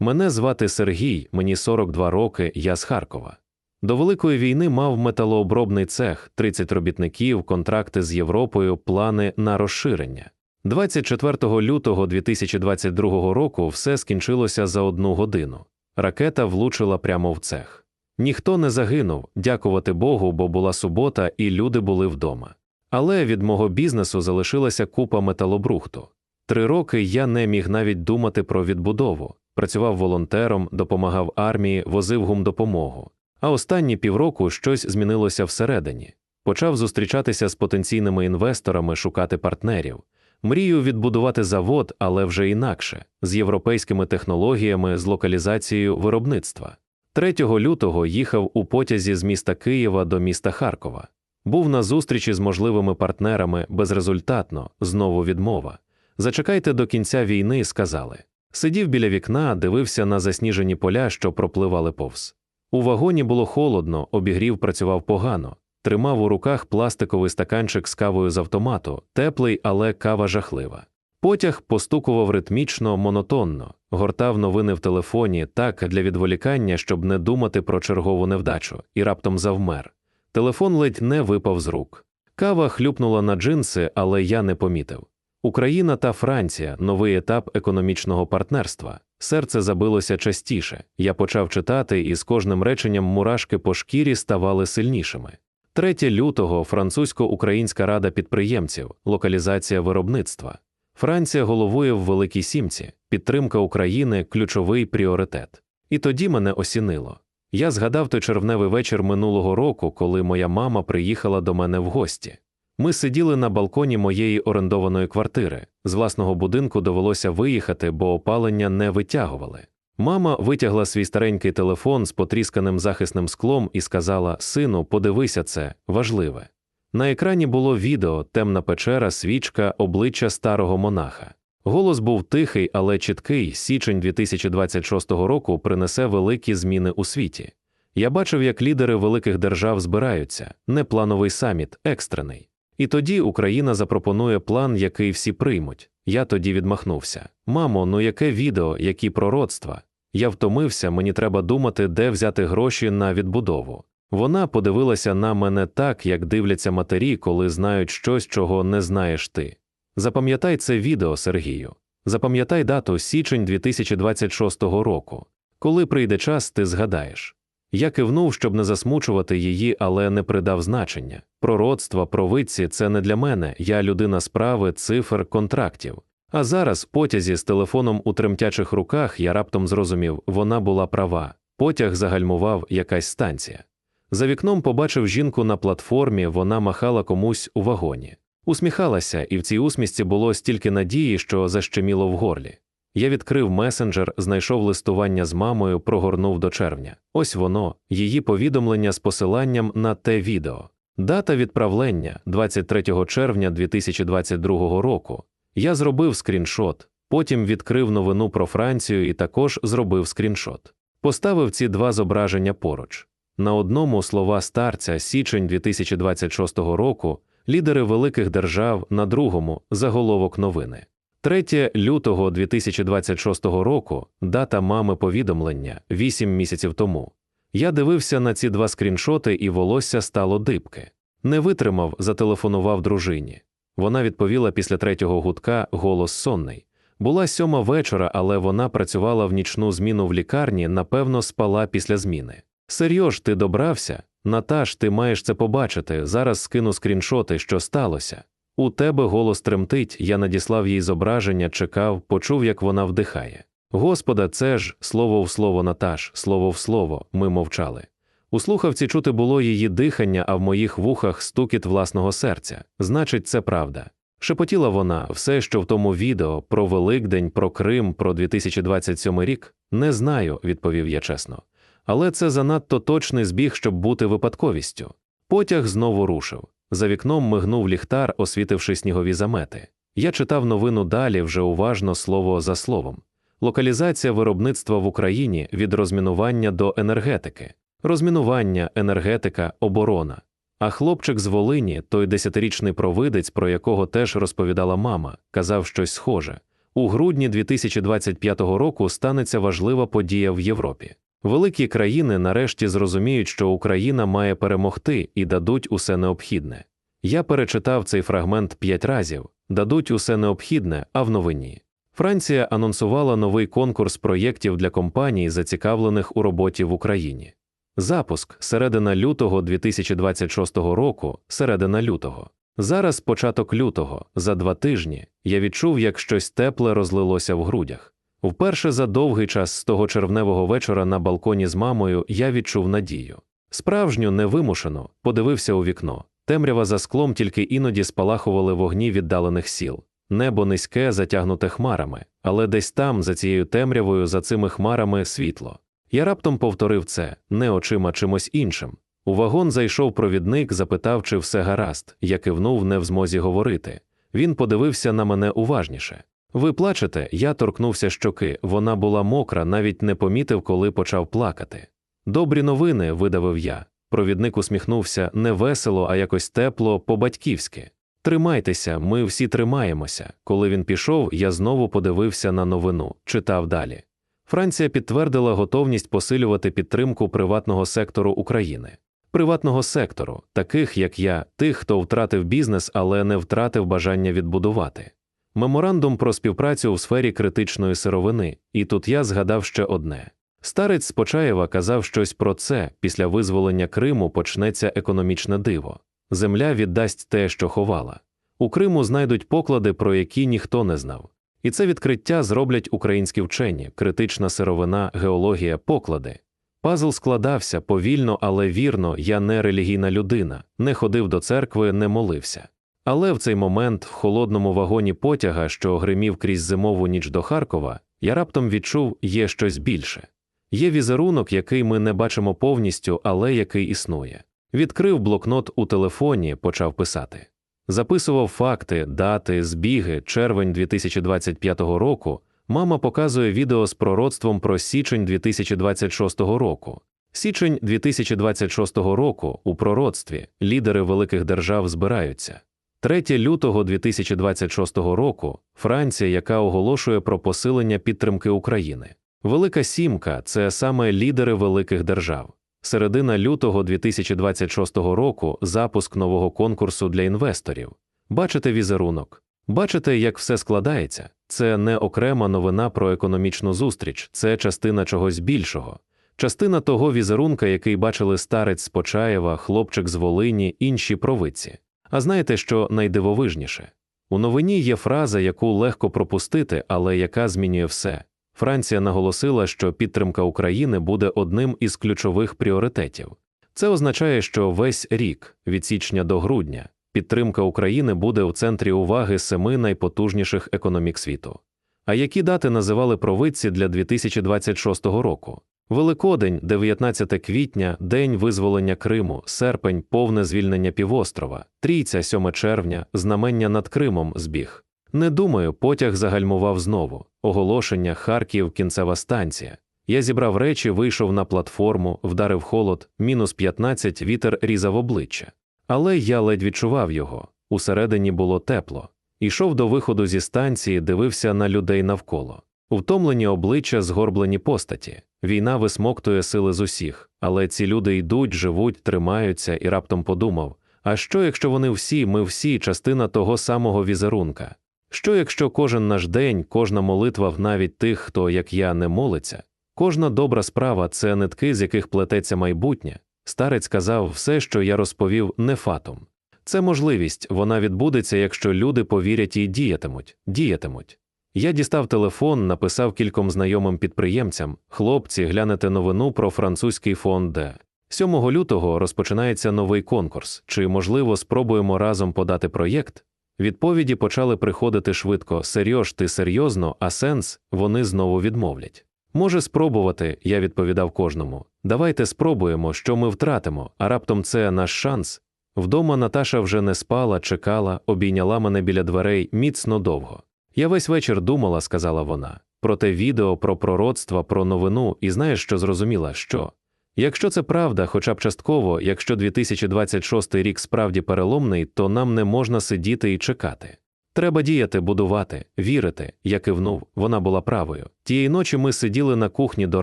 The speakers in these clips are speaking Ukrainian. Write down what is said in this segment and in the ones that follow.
Мене звати Сергій, мені 42 роки, я з Харкова. До Великої війни мав металообробний цех, 30 робітників, контракти з Європою, плани на розширення. 24 лютого 2022 року все скінчилося за одну годину. Ракета влучила прямо в цех. Ніхто не загинув, дякувати Богу, бо була субота і люди були вдома. Але від мого бізнесу залишилася купа металобрухту. Три роки я не міг навіть думати про відбудову, працював волонтером, допомагав армії, возив гумдопомогу. А останні півроку щось змінилося всередині. Почав зустрічатися з потенційними інвесторами, шукати партнерів. Мрію відбудувати завод, але вже інакше, з європейськими технологіями, з локалізацією виробництва. 3 лютого їхав у потязі з міста Києва до міста Харкова. Був на зустрічі з можливими партнерами безрезультатно, знову відмова. Зачекайте до кінця війни, сказали. Сидів біля вікна, дивився на засніжені поля, що пропливали повз. У вагоні було холодно, обігрів працював погано, тримав у руках пластиковий стаканчик з кавою з автомату, теплий, але кава жахлива. Потяг постукував ритмічно, монотонно, гортав новини в телефоні так для відволікання, щоб не думати про чергову невдачу, і раптом завмер. Телефон ледь не випав з рук. Кава хлюпнула на джинси, але я не помітив. Україна та Франція новий етап економічного партнерства. Серце забилося частіше. Я почав читати, і з кожним реченням мурашки по шкірі ставали сильнішими. 3 лютого Французько-Українська рада підприємців, локалізація виробництва. Франція головує в Великій Сімці, підтримка України ключовий пріоритет. І тоді мене осінило. Я згадав той червневий вечір минулого року, коли моя мама приїхала до мене в гості. Ми сиділи на балконі моєї орендованої квартири. З власного будинку довелося виїхати, бо опалення не витягували. Мама витягла свій старенький телефон з потрісканим захисним склом і сказала: Сину, подивися це, важливе. На екрані було відео, темна печера, свічка, обличчя старого монаха. Голос був тихий, але чіткий. Січень 2026 року принесе великі зміни у світі. Я бачив, як лідери великих держав збираються, не плановий саміт, екстрений. І тоді Україна запропонує план, який всі приймуть. Я тоді відмахнувся. Мамо, ну яке відео, які пророцтва? Я втомився, мені треба думати, де взяти гроші на відбудову. Вона подивилася на мене так, як дивляться матері, коли знають щось, чого не знаєш ти. Запам'ятай це відео, Сергію. Запам'ятай дату січень 2026 року. Коли прийде час, ти згадаєш. Я кивнув, щоб не засмучувати її, але не придав значення. Пророцтва, провидці це не для мене, я людина справи, цифр, контрактів. А зараз, в потязі з телефоном у тремтячих руках, я раптом зрозумів, вона була права. Потяг загальмував якась станція. За вікном побачив жінку на платформі, вона махала комусь у вагоні. Усміхалася, і в цій усмісці було стільки надії, що защеміло в горлі. Я відкрив месенджер, знайшов листування з мамою, прогорнув до червня. Ось воно, її повідомлення з посиланням на те відео. Дата відправлення 23 червня 2022 року. Я зробив скріншот, потім відкрив новину про Францію і також зробив скріншот. Поставив ці два зображення поруч. На одному слова старця січень 2026 року, лідери великих держав, на другому заголовок новини. 3 лютого 2026 року дата мами повідомлення 8 місяців тому. Я дивився на ці два скріншоти, і волосся стало дибки. Не витримав, зателефонував дружині. Вона відповіла після третього гудка голос сонний. Була сьома вечора, але вона працювала в нічну зміну в лікарні, напевно, спала після зміни. Серйош, ти добрався? Наташ, ти маєш це побачити. Зараз скину скріншоти, що сталося. У тебе голос тремтить, я надіслав їй зображення, чекав, почув, як вона вдихає. Господа, це ж слово в слово Наташ, слово в слово, ми мовчали. У слухавці чути було її дихання, а в моїх вухах стукіт власного серця. Значить, це правда. Шепотіла вона все, що в тому відео про Великдень, про Крим, про 2027 рік. Не знаю, відповів я чесно. Але це занадто точний збіг, щоб бути випадковістю. Потяг знову рушив. За вікном мигнув ліхтар, освітивши снігові замети. Я читав новину далі вже уважно слово за словом. Локалізація виробництва в Україні від розмінування до енергетики, розмінування, енергетика, оборона. А хлопчик з Волині, той десятирічний провидець, про якого теж розповідала мама, казав щось схоже. У грудні 2025 року станеться важлива подія в Європі. Великі країни нарешті зрозуміють, що Україна має перемогти і дадуть усе необхідне. Я перечитав цей фрагмент п'ять разів дадуть усе необхідне, а в новині. Франція анонсувала новий конкурс проєктів для компаній, зацікавлених у роботі в Україні. Запуск середина лютого 2026 року, середина лютого. Зараз початок лютого, за два тижні, я відчув, як щось тепле розлилося в грудях. Вперше за довгий час з того червневого вечора на балконі з мамою я відчув надію. Справжню, невимушену, подивився у вікно. Темрява за склом тільки іноді спалахували вогні віддалених сіл. Небо низьке, затягнуте хмарами, але десь там, за цією темрявою, за цими хмарами, світло. Я раптом повторив це, не очима чимось іншим. У вагон зайшов провідник, запитав, чи все гаразд, я кивнув, не в змозі говорити. Він подивився на мене уважніше. Ви плачете, я торкнувся щоки, вона була мокра, навіть не помітив, коли почав плакати. Добрі новини, видавив я. Провідник усміхнувся не весело, а якось тепло, по-батьківськи. Тримайтеся, ми всі тримаємося. Коли він пішов, я знову подивився на новину, читав далі. Франція підтвердила готовність посилювати підтримку приватного сектору України, приватного сектору, таких як я, тих, хто втратив бізнес, але не втратив бажання відбудувати. Меморандум про співпрацю у сфері критичної сировини, і тут я згадав ще одне. Старець з Почаєва казав щось про це після визволення Криму почнеться економічне диво. Земля віддасть те, що ховала. У Криму знайдуть поклади, про які ніхто не знав. І це відкриття зроблять українські вчені, критична сировина, геологія, поклади. Пазл складався повільно, але вірно, я не релігійна людина, не ходив до церкви, не молився. Але в цей момент, в холодному вагоні потяга, що гримів крізь зимову ніч до Харкова, я раптом відчув є щось більше. Є візерунок, який ми не бачимо повністю, але який існує. Відкрив блокнот у телефоні, почав писати. Записував факти, дати, збіги, червень 2025 року. Мама показує відео з пророцтвом про січень 2026 року. Січень 2026 року у пророцтві лідери великих держав збираються. 3 лютого 2026 року Франція, яка оголошує про посилення підтримки України. Велика Сімка це саме лідери великих держав. Середина лютого 2026 року запуск нового конкурсу для інвесторів. Бачите візерунок, бачите, як все складається. Це не окрема новина про економічну зустріч, це частина чогось більшого, частина того візерунка, який бачили старець з Почаєва, хлопчик з Волині, інші провидці. А знаєте, що найдивовижніше? У новині є фраза, яку легко пропустити, але яка змінює все. Франція наголосила, що підтримка України буде одним із ключових пріоритетів. Це означає, що весь рік, від січня до грудня, підтримка України буде в центрі уваги семи найпотужніших економік світу. А які дати називали провидці для 2026 року? Великодень, 19 квітня, День визволення Криму, серпень, повне звільнення півострова, трійця 7 червня, знамення над Кримом збіг. Не думаю, потяг загальмував знову. Оголошення, Харків, кінцева станція. Я зібрав речі, вийшов на платформу, вдарив холод, мінус 15, вітер різав обличчя. Але я ледь відчував його. Усередині було тепло. Ішов до виходу зі станції, дивився на людей навколо. Втомлені обличчя, згорблені постаті. Війна висмоктує сили з усіх, але ці люди йдуть, живуть, тримаються і раптом подумав: а що, якщо вони всі, ми всі частина того самого візерунка? Що якщо кожен наш день, кожна молитва навіть тих, хто, як я, не молиться, кожна добра справа це нитки, з яких плететься майбутнє? Старець казав все, що я розповів, не фатум. Це можливість, вона відбудеться, якщо люди повірять і діятимуть, діятимуть. Я дістав телефон, написав кільком знайомим підприємцям хлопці, глянете новину про французький фонд Д. 7 лютого розпочинається новий конкурс. Чи, можливо, спробуємо разом подати проєкт? Відповіді почали приходити швидко Серйош, ти серйозно, а сенс вони знову відмовлять. Може спробувати, я відповідав кожному. Давайте спробуємо, що ми втратимо, а раптом це наш шанс. Вдома Наташа вже не спала, чекала, обійняла мене біля дверей міцно довго. Я весь вечір думала, сказала вона, про те відео, про пророцтва, про новину, і знаєш, що зрозуміла, що якщо це правда, хоча б частково, якщо 2026 рік справді переломний, то нам не можна сидіти і чекати. Треба діяти, будувати, вірити. Я кивнув, вона була правою. Тієї ночі ми сиділи на кухні до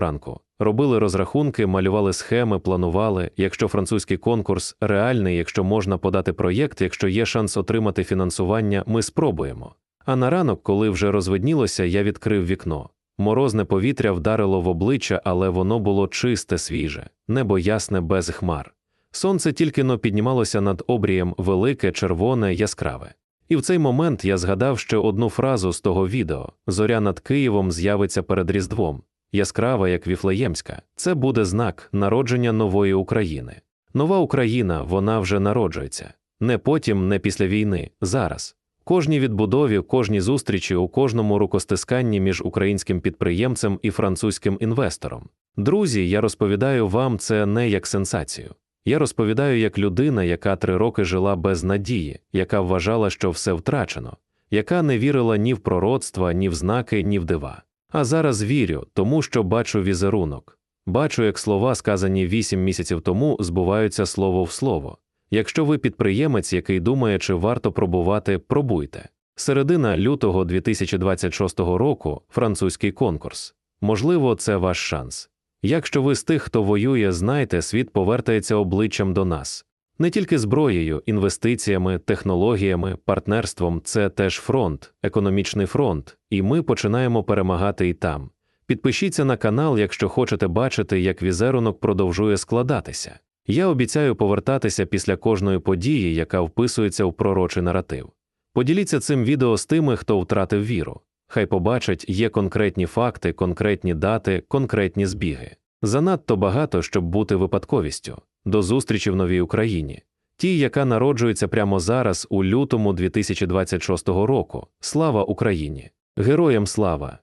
ранку, робили розрахунки, малювали схеми, планували. Якщо французький конкурс реальний, якщо можна подати проєкт, якщо є шанс отримати фінансування, ми спробуємо. А на ранок, коли вже розвиднілося, я відкрив вікно. Морозне повітря вдарило в обличчя, але воно було чисте, свіже, небо ясне без хмар. Сонце тільки но піднімалося над обрієм велике, червоне, яскраве. І в цей момент я згадав ще одну фразу з того відео: Зоря над Києвом з'явиться перед Різдвом, яскрава, як Віфлеємська. Це буде знак народження нової України. Нова Україна, вона вже народжується. Не потім, не після війни, зараз. Кожній відбудові, кожній зустрічі, у кожному рукостисканні між українським підприємцем і французьким інвестором. Друзі, я розповідаю вам це не як сенсацію. Я розповідаю як людина, яка три роки жила без надії, яка вважала, що все втрачено, яка не вірила ні в пророцтва, ні в знаки, ні в дива. А зараз вірю, тому що бачу візерунок. Бачу, як слова, сказані вісім місяців тому, збуваються слово в слово. Якщо ви підприємець, який думає, чи варто пробувати, пробуйте. Середина лютого 2026 року французький конкурс. Можливо, це ваш шанс. Якщо ви з тих, хто воює, знайте, світ повертається обличчям до нас. Не тільки зброєю, інвестиціями, технологіями, партнерством це теж фронт, економічний фронт, і ми починаємо перемагати і там. Підпишіться на канал, якщо хочете бачити, як візерунок продовжує складатися. Я обіцяю повертатися після кожної події, яка вписується в пророчий наратив. Поділіться цим відео з тими, хто втратив віру. Хай побачать, є конкретні факти, конкретні дати, конкретні збіги. Занадто багато, щоб бути випадковістю. До зустрічі в новій Україні. Тій, яка народжується прямо зараз, у лютому 2026 року. Слава Україні! Героям слава!